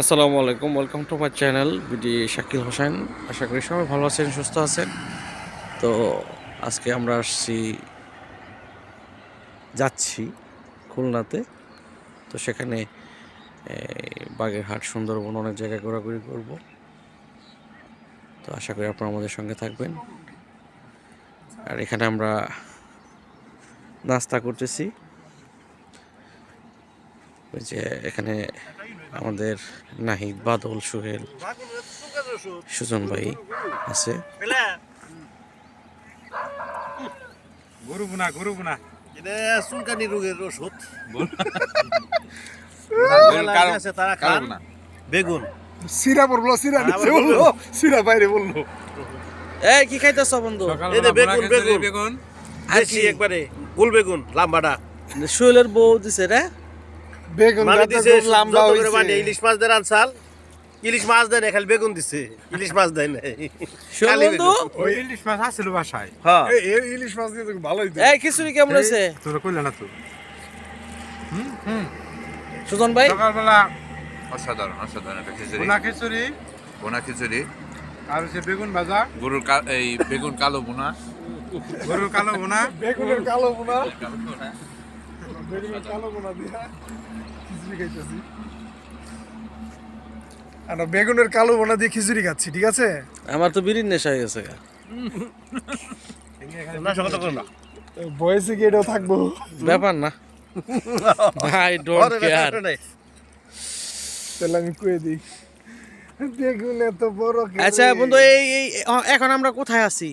আসসালামু আলাইকুম welcome to my channel BD Shakil Hossain আশা করি সবাই ভালো আছেন, সুস্থ আছেন। তো আজকে আমরা আসছি, যাচ্ছি খুলনাতে। তো সেখানে বাগেরহাট, সুন্দরবন অনেক জায়গায় ঘোরাঘুরি করব। তো আশা করি আপনারা আমাদের সঙ্গে থাকবেন। আর এখানে আমরা নাস্তা করতেছি। ওই যে এখানে আমাদের নাহিদ বাদল সোহেল সুজন ভাই আছে। গরু বুনা এটা চুলকানি রোগের ওষুধ। তারা খান। বেগুন। সিরা পড়ল সিরা নিচে বলল। সিরা বাইরে বলল। এই কি খাইতেছ বন্ধু? এই বেগুন, বেগুন। বেগুন আর কি? একবারে গোল বেগুন লাম্বাটা। সোহেলের বউ দিছে রে। বেগুন মানে লম্বা হইছে। ইলিশ মাছ দেন আনসাল। ইলিশ মাছ দেয় খালি বেগুন দিছে। ইলিশ মাছ দেয় না খালি ওই ইলিশ মাছ আসছিল বাসায়। হ্যাঁ। এই ইলিশ মাছ দিয়ে ভালোই এই খিচুড়ি কেমন হয়েছে তোরা কইলে না তো। সুজন ভাই? সকালবেলা অসাধারণ অসাধারণ একটা খিচুড়ি। বোনা খিচুড়ি। বোনা খিচুড়ি। আর হচ্ছে বেগুন ভাজা। গরুর এই বেগুন কালো বোনা গরুর কালো বোনা বেগুনের কালো বোনা কালো বোনা দিয়া খিচুড়ি খাইতেছি। আর বেগুনের কালো বোনা দিয়ে খিচুড়ি খাচ্ছি ঠিক আছে? আমার তো বিড়ির নেশা হয়ে গেছে বয়সে কি এটাও থাকব? ব্যাপার না। ভাই ডোন্ট কেয়ার তাহলে আমি কয়ে দিই বেগুন এত বড় আচ্ছা বন্ধু এই এই এখন আমরা কোথায় আছি?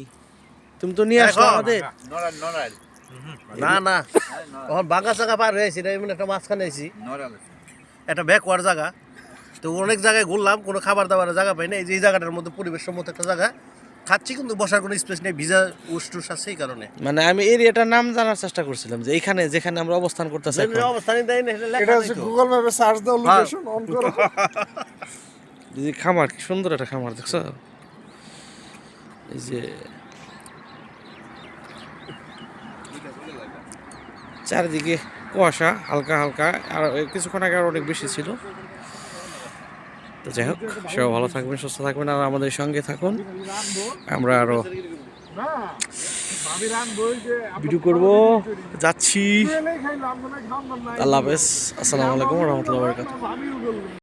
তুমি তো নিয়ে আসো আমাদের। না না। তখন বাঁকা চাকা পার হয়েছি না এমন একটা মাঝখানে নড়াল একটা ব্যাকওয়ার্ড জায়গা। তো অনেক জায়গায় ঘুরলাম কোনো খাবার দাবারের জায়গা পাই না এই যে এই জায়গাটার মধ্যে পরিবেশ সম্মত একটা জায়গা। খাচ্ছি কিন্তু বসার কোনো স্পেস নেই ভিজা উষ্টুস আছে এই কারণে। মানে আমি এরিয়াটার নাম জানার চেষ্টা করছিলাম যে এইখানে যেখানে আমরা অবস্থান করতেছি এখন। অবস্থানই দেয় না, এটা হচ্ছে গুগল ম্যাপে সার্চ দাও। লোকেশন অন করো। যে খামার কি সুন্দর একটা খামার দেখছ? এই যে চারিদিকে কুয়াশা, হালকা হালকা, আর কিছুক্ষণ আগে আর অনেক বেশি ছিল। তো যাই হোক, সবাই ভালো থাকবেন, সুস্থ থাকবেন, আর আমাদের সঙ্গে থাকুন। আমরা আরও ভাবি রান ভিডিও করব। যাচ্ছি। আল্লাহ হাফেজ। আসসালামু আলাইকুম রহমতুল্লাহ